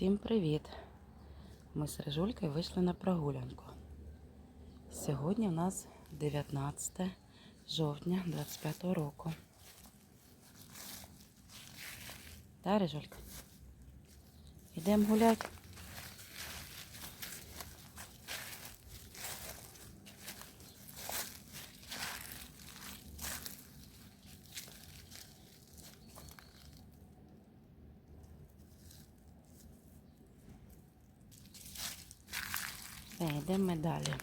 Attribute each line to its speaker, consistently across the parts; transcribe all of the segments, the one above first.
Speaker 1: Всім привіт! Ми з Рижулькою вийшли на прогулянку. Сьогодні у нас 19 жовтня 25 року. Та, Рижулька? Йдемо гуляти. Все, йдемо ми далі.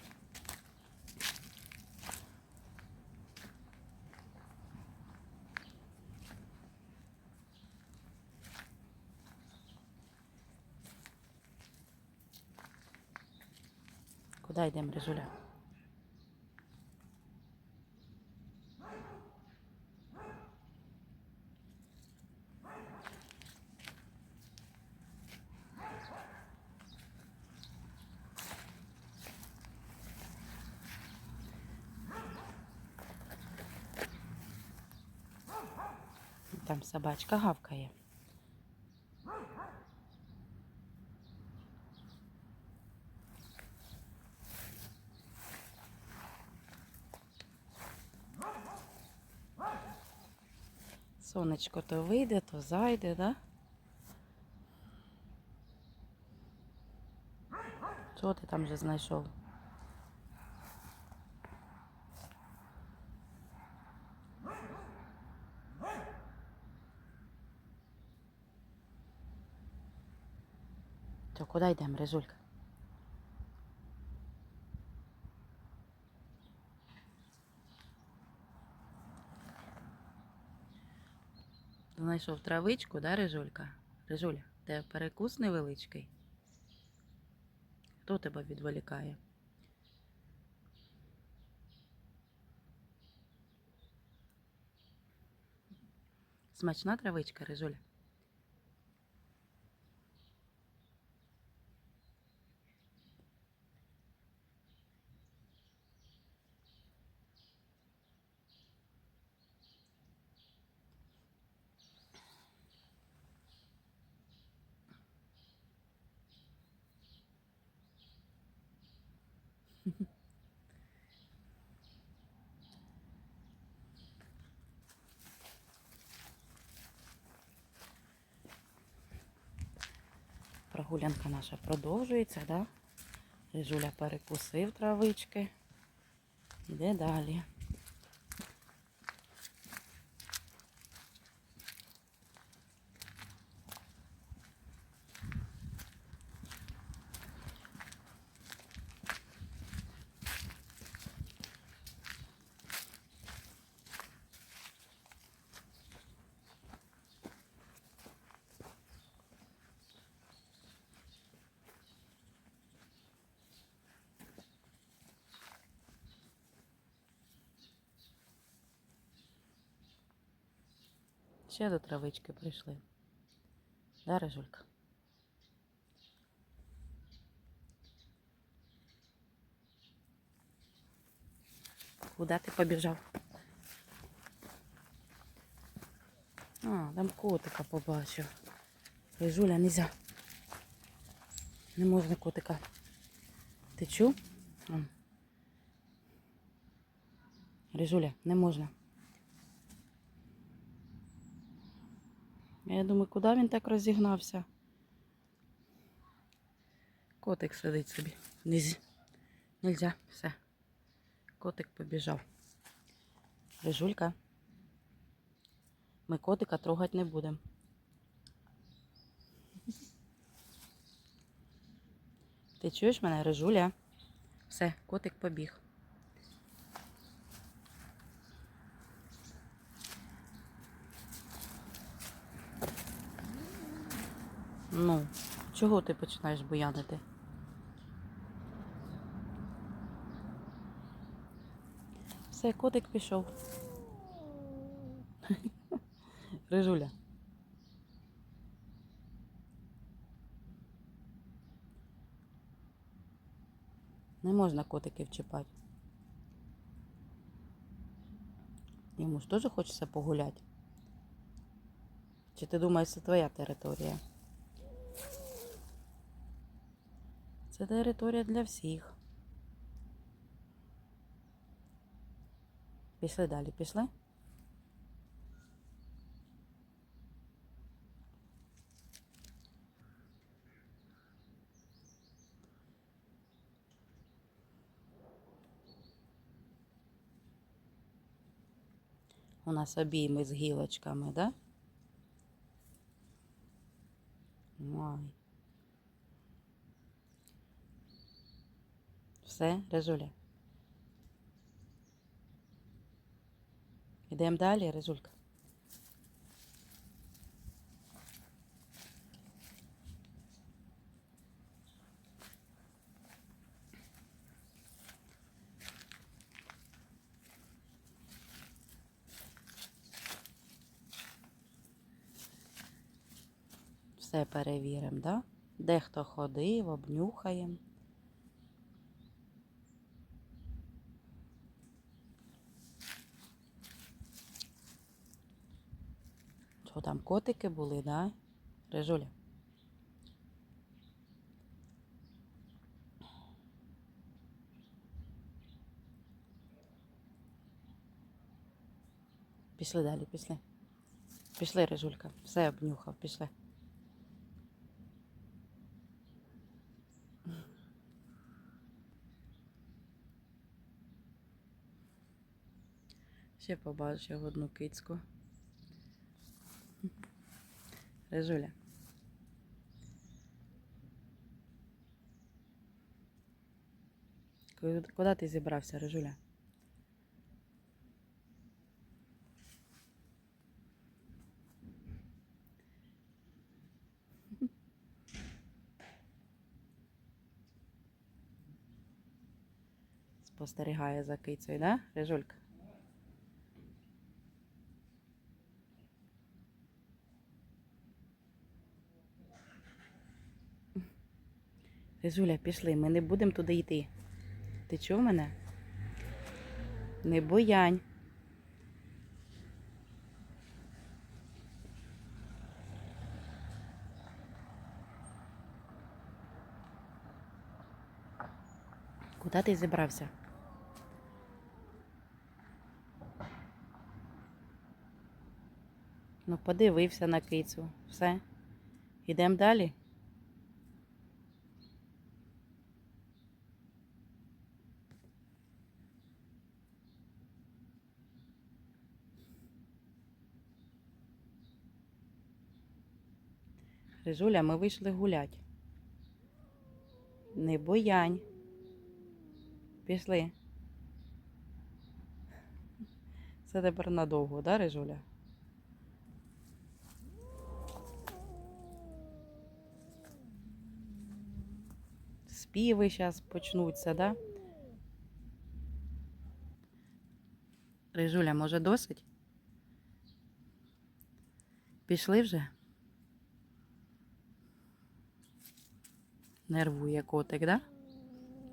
Speaker 1: Куди йдемо, Рижуля? Там собачка гавкає. Сонечко то вийде, то зайде, да? Що ти там вже знайшов? То куди йдемо, Рижулька? Знайшов травичку, да, Рижулька? Рижуля, тебе перекус невеличкий. Хто тебе відволікає? Смачна травичка, Рижуля? Прогулянка наша продовжується, да? Рижуля перекусив травички. Іде далі. Ще до травички прийшли. Да, Рижулька? Куда ти побіжав? А, там котика побачив. Рижуля, нельзя. Не можна котика. Ти чув? Ам. Рижуля, не можна. Я думаю, куди він так розігнався? Котик сидить собі. Нельзя. Нельзя. Все. Котик побіжав. Рижулька. Ми котика трогати не будемо. Ти чуєш мене, Рижуля? Все, котик побіг. Ну, чого ти починаєш буянити? Все, котик пішов. Рижуля. Не можна котиків чіпати. Йому ж теж хочеться погуляти. Чи ти думаєш, це твоя територія? Це територія для всіх. Пішли далі, пішли. У нас обійми з гілочками, да? Ой. Все, Резуля. Йдемо далі, Резулька. Все перевіримо, да? Хто ходив, обнюхаємо. Там котики були, да? Режуля? Пішли далі, пішли. Пішли, Режулька. Все обнюхав, пішли. Ще побачив одну кицьку. Режуля. Ку- Куди ти зібрався, Режуля? Спостерігає за кицею, да, Режулька? Режуля, пішли, ми не будемо туди йти. Ти чув мене? Не боянь. Куди ти зібрався? Ну, подивився на кицю. Все. Йдемо далі. Рижуля, ми вийшли гулять. Не боянь. Пішли. Це тепер надовго, да, Рижуля? Співи зараз почнуться, да? Рижуля, може досить? Пішли вже? Нервує котик, да?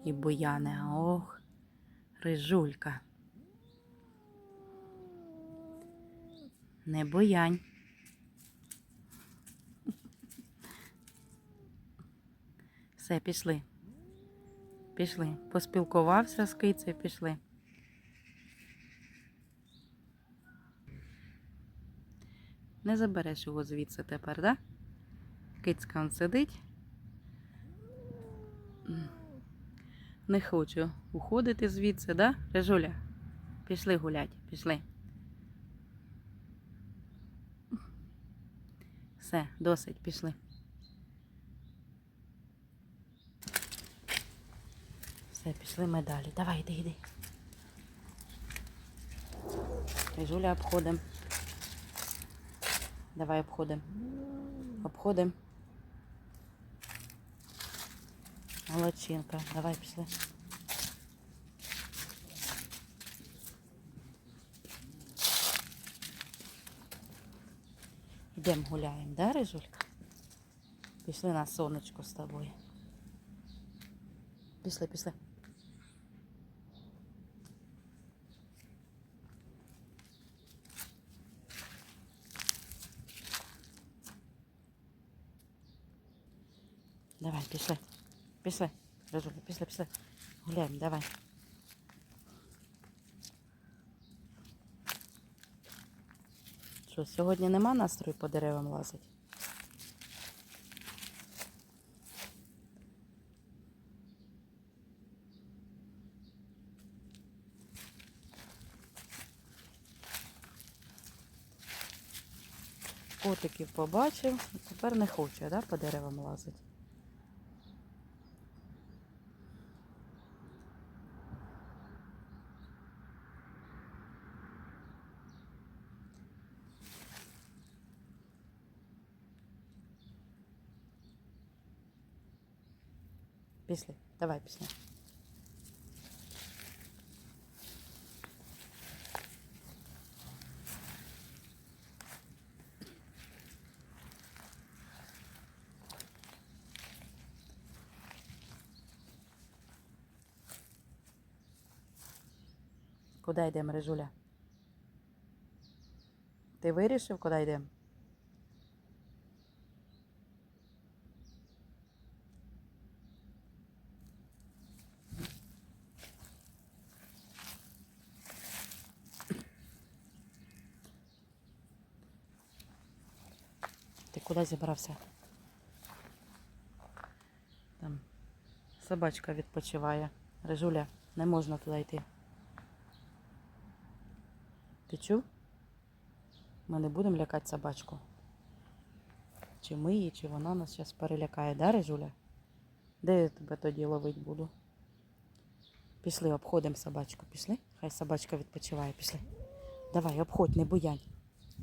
Speaker 1: І бояне, ох, рижулька. Не боянь. Все, пішли. Пішли. Поспілкувався з кицею, пішли. Не забереш його звідси тепер, да? Кицька он сидить. Не хочу уходити звідси, да? Режуля? Пішли гулять, пішли. Все, досить, пішли. Все, пішли ми далі. Давай, йди, йди. Режуля обходимо. Давай обходимо. Обходимо. Молодчинка. Давай пішли. Йдемо гуляємо, да, Рижулька? Пішли на сонечко з тобою. Пішли, пішли. Давай, пішли. Пішли. Рижуля, пішли, пішли. Гуляємо, давай. Що, сьогодні нема настрою по деревам лазити? Котиків побачив, тепер не хоче, да, по деревам лазити. Пішли, давай пішли. Куди йдемо, Рижуля? Ти вирішив, куди йдемо? Куди зібрався? Там собачка відпочиває. Рижуля, не можна туди йти. Ти чув? Ми не будемо лякати собачку. Чи ми її, чи вона нас зараз перелякає, да, Рижуля? Де я тебе тоді ловити буду? Пішли, обходимо собачку. Пішли? Хай собачка відпочиває, пішли. Давай, обходь, не буянь.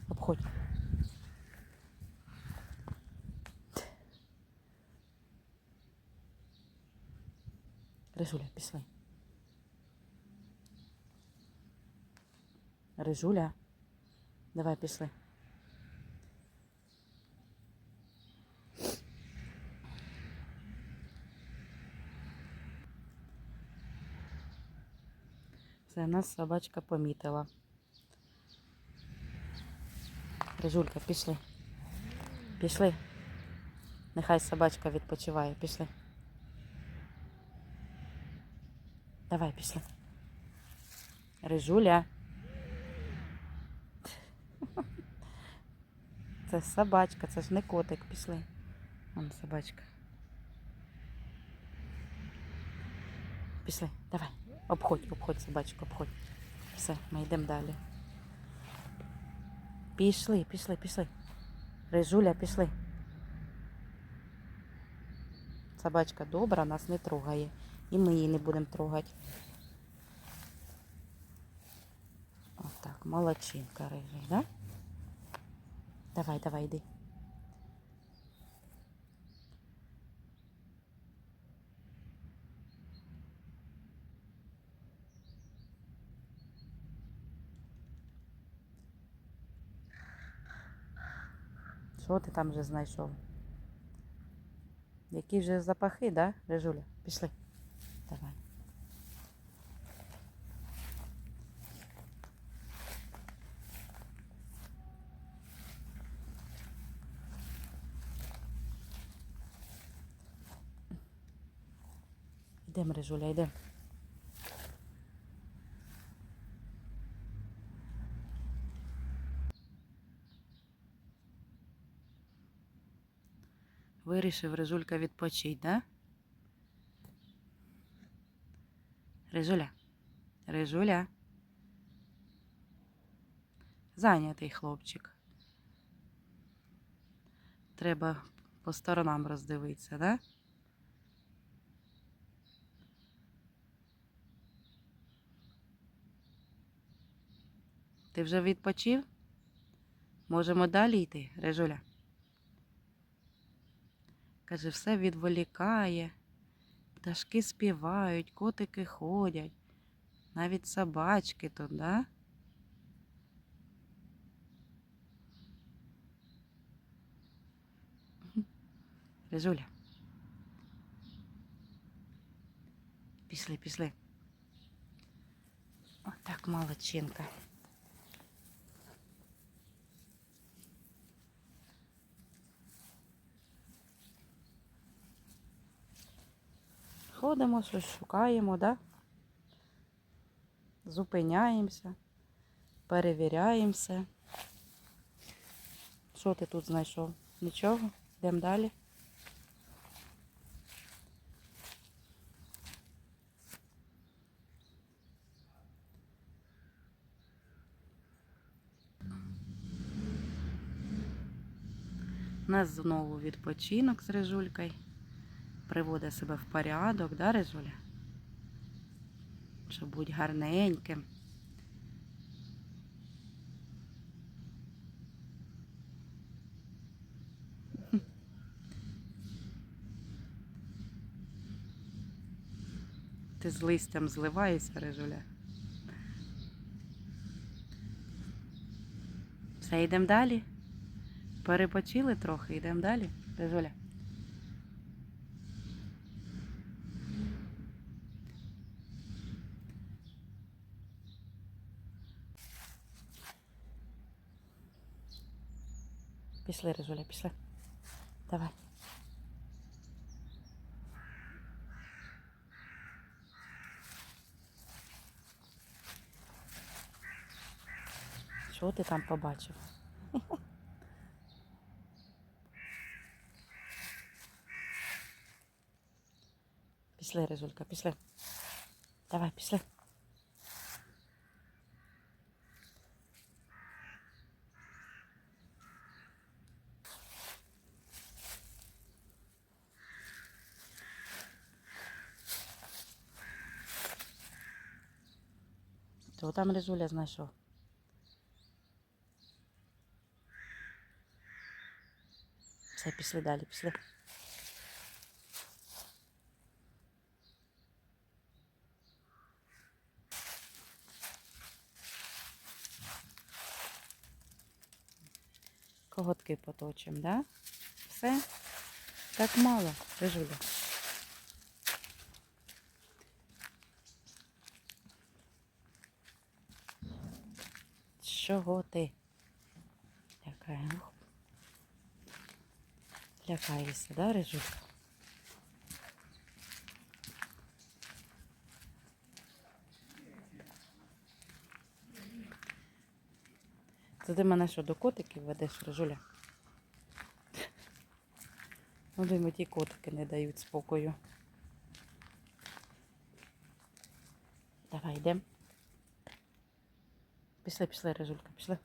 Speaker 1: Обходь. Рижуля, пішли. Рижуля, давай пішли. Це нас собачка помітила. Рижулька, пішли. Пішли. Нехай собачка відпочиває. Пішли. Давай, пішли. Рижуля. Це собачка, це ж не котик, пішли. Вон собачка. Пішли, давай. Обходь, обходь собачку, обходь. Все, ми йдемо далі. Пішли, пішли, пішли. Рижуля, пішли. Собачка добра, нас не трогає. І ми її не будемо трогати. Отак, молодчинка рижий, да? Давай, давай, йди. Що ти там вже знайшов? Які вже запахи, да, Рижуля? Пішли. Давай. Йдемо, Рижуля, йдемо. Вирішив Рижулька відпочить, да? Рижуля. Рижуля. Зайнятий хлопчик. Треба по сторонам роздивитися, да? Ти вже відпочив? Можемо далі йти, Рижуля. Каже, все відволікає. Пташки співають, котики ходять, навіть собачки тут, да? Рижуля. Пішли, пішли. Отак молодчинка. Ходимо, щось шукаємо, да? Зупиняємося, перевіряємося. Що ти тут знайшов? Нічого? Йдемо далі. У нас знову відпочинок з Рижулькою. Приводить себе в порядок, да, Рижуля? Щоб бути гарненьким. Ти з листям зливаєшся, Рижуля. Все, йдемо далі. Перепочили трохи, йдемо далі. Рижуля. Пішли, Рижуля, пішли. Давай. Що ти там побачив? Пішли, Рижулька, пішли. Давай, пішли. Що там Рижуля знайшов? Все, пішли далі, пішли. Коготки поточим, да? Все? Так мало, Рижуля. Чого ти? Лякає, ух. Лякаєшся, да, Рижулька? Це ти мене що до котиків ведеш, Рижуля? Ну, думаю, ті котики не дають спокою. Давай, йдемо. Пішли, пішли, Рижулька, пішли.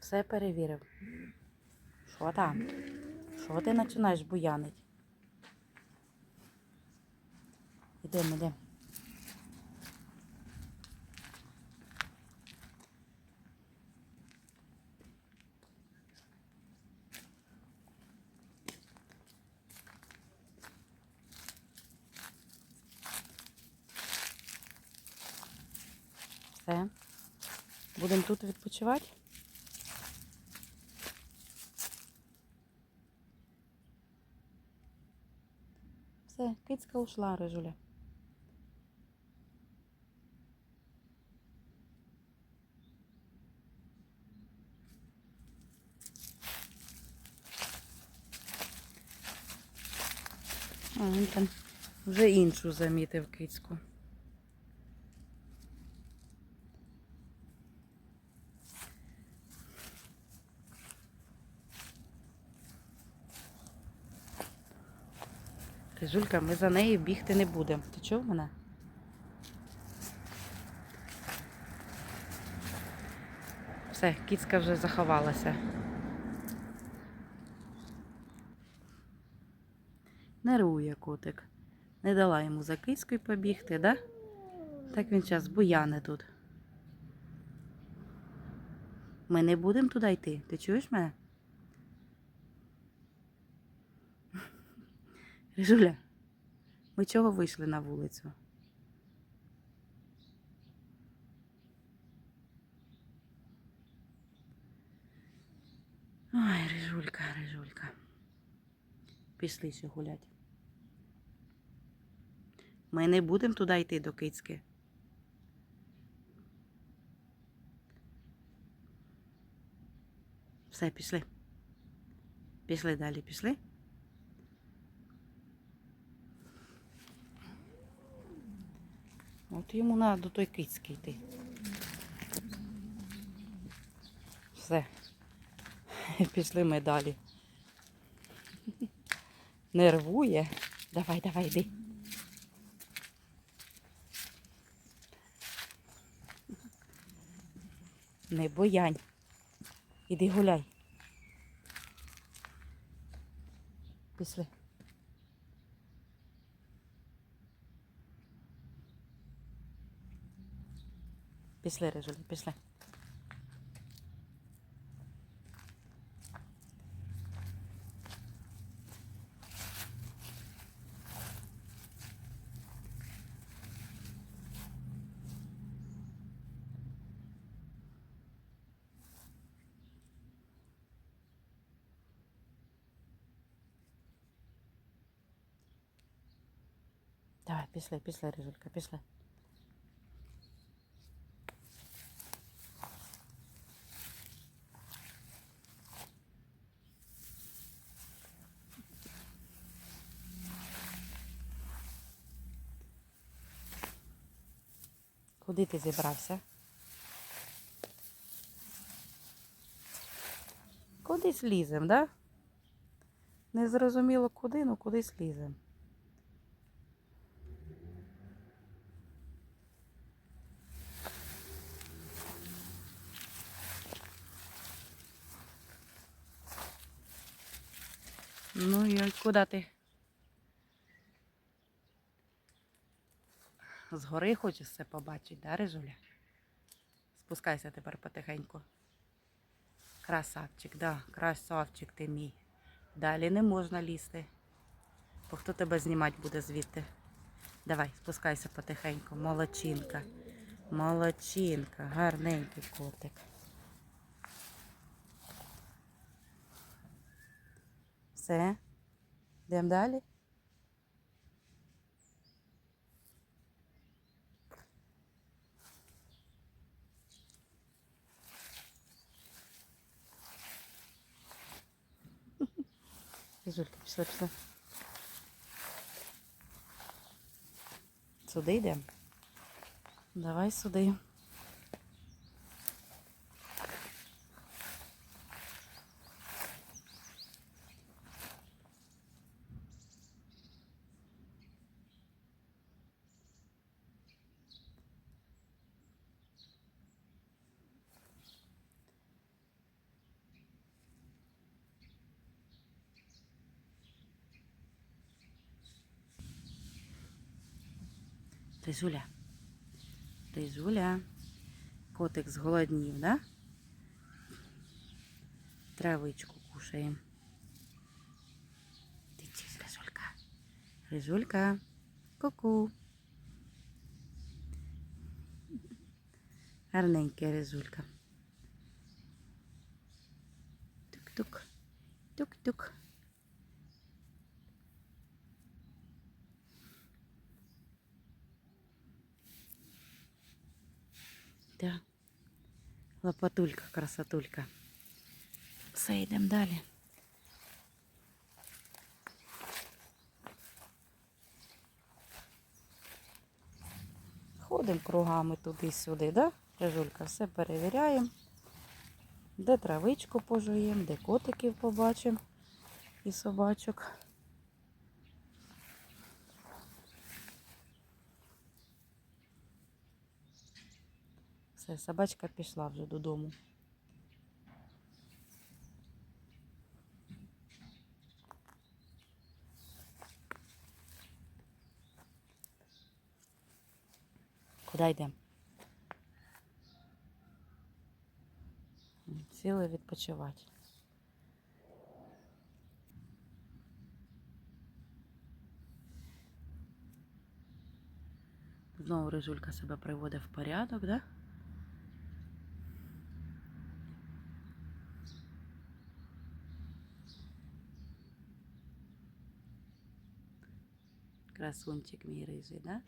Speaker 1: Все перевірив. Що там? Що ти починаєш буянить? Ідемо, ідемо. Все. Будемо тут відпочивати? Все, кицька ушла, Рижуля. А, він там вже іншу замітив кицьку. Рижулька, ми за нею бігти не будемо. Ти чув мене? Все, кіцька вже заховалася. Нервує котик. Не дала йому за кицькою побігти, да? Так він зараз буяне тут. Ми не будемо туди йти. Ти чуєш мене? Рижуля, ми чого вийшли на вулицю? Ой, Рижулька, Рижулька. Пішли ще гулять. Ми не будемо туди йти до кицьки. Все, пішли. Пішли далі, пішли. От йому треба до той кицьки йти. Все. Пішли ми далі. Нервує. Давай, давай, йди. Не боянь. Іди гуляй. Пішли. Пішли, Режулі, пішли. Давай, пішли, пішли, Режулька, пішли. Куди ти зібрався? Кудись лізем, да? Не зрозуміло куди, ну кудись лізем. Ну і куди ти? Згори хочеш все побачити, да, Рижуля? Спускайся тепер потихеньку. Красавчик, да, красавчик ти мій. Далі не можна лізти. Бо хто тебе знімати буде звідти? Давай, спускайся потихеньку. Молодчинка. Молодчинка, гарненький котик. Все. Йдемо далі. Різулька, пішли, пішли. Сюди йдемо. Давай сюди. Ризуля. Ризуля. Котик зголоднів, да? Травичку кушаємо. Тичись, Ризулька. Ризулька. Ку-ку. Гарненька Ризулька. Тук-тук. Тук-тук. Да. Лопатулька, красотулька. Все, йдемо далі. Ходимо кругами туди-сюди, да? Режулька, все перевіряємо. Де травичку пожуємо, де котиків побачимо і собачок. Все, собачка пішла вже додому. Куди йдемо? Сіли відпочивати. Знову Рижулька себе приводить в порядок, да? Красунчик мій рижий, да?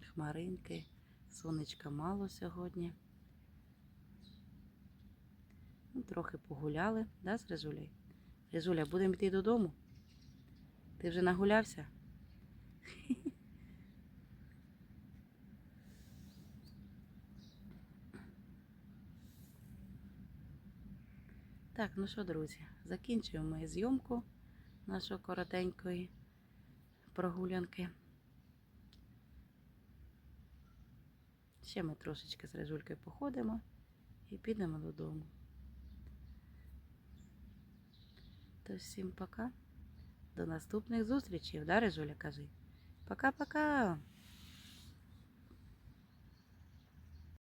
Speaker 1: Хмаринки, сонечка мало сьогодні. Ну, трохи погуляли, да, з Ризулею? Ризуля, будемо йти додому? Ти вже нагулявся? Так, ну що, друзі, закінчуємо ми зйомку нашої коротенької прогулянки. Ще ми трошечки з Рижулькою походимо і підемо додому. То всім пока. До наступних зустрічей, да, Рижуля, кажи. Пока-пока.